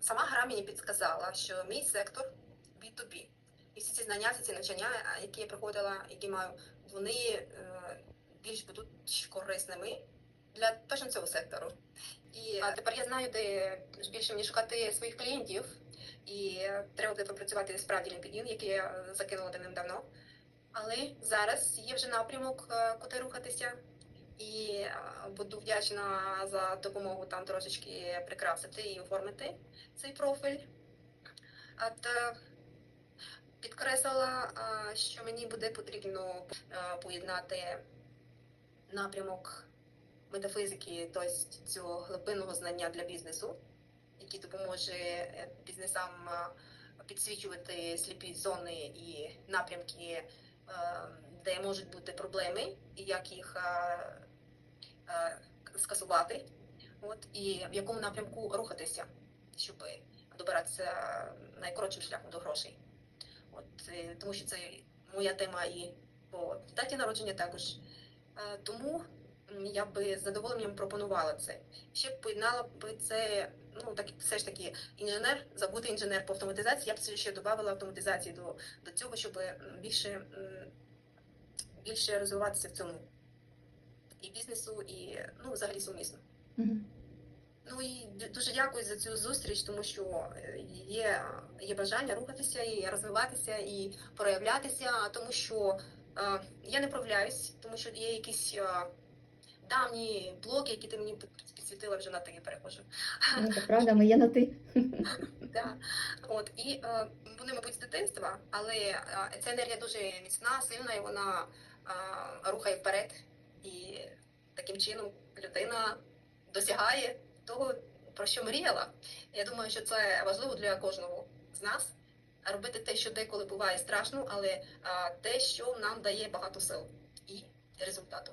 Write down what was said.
сама гра мені підказала, що мій сектор B2B. І всі ці знання, всі ці навчання, які я проходила, які маю, вони е, більш будуть корисними для точно цього сектору. І а тепер я знаю, де більше мені шукати своїх клієнтів, і е, треба буде попрацювати справді LinkedIn, який я е, закинула давним-давно. Але зараз є вже напрямок, е, куди рухатися, і е, буду вдячна за допомогу там трошечки прикрасити і оформити цей профіль. От, підкреслила, що мені буде потрібно е, поєднати напрямок метафізики, тобто цього глибинного знання для бізнесу, який допоможе е, бізнесам підсвічувати сліпі зони і напрямки, де можуть бути проблеми, і як їх скасувати, от, і в якому напрямку рухатися, щоб добиратися найкоротшим шляхом до грошей. От, е, тому що це моя тема і по даті народження також. Е, Тому я би з задоволенням пропонувала це. Ще б поєднала би це, ну так все ж таки, інженер, забути інженер по автоматизації, я б ще додавала автоматизації до, до цього, щоб більше, більше розвиватися в цьому і бізнесу, і ну, взагалі сумісно. Мгм. Ну і дуже дякую за цю зустріч, тому що е, є, є бажання рухатися і розвиватися і проявлятися, тому що е, я не проявляюсь, тому що є якісь е, давні блоки, які ти мені підсвітила вже на ти перехожу. Ну, це правда, ми є на ти. Да. От і е, вони, мабуть, з дитинства, але е, ця енергія дуже міцна, сильна, і вона е, рухає вперед. І таким чином людина досягає того, про що мріяла. Я думаю, що це важливо для кожного з нас. Робити те, що деколи буває страшно, але те, що нам дає багато сил і результату.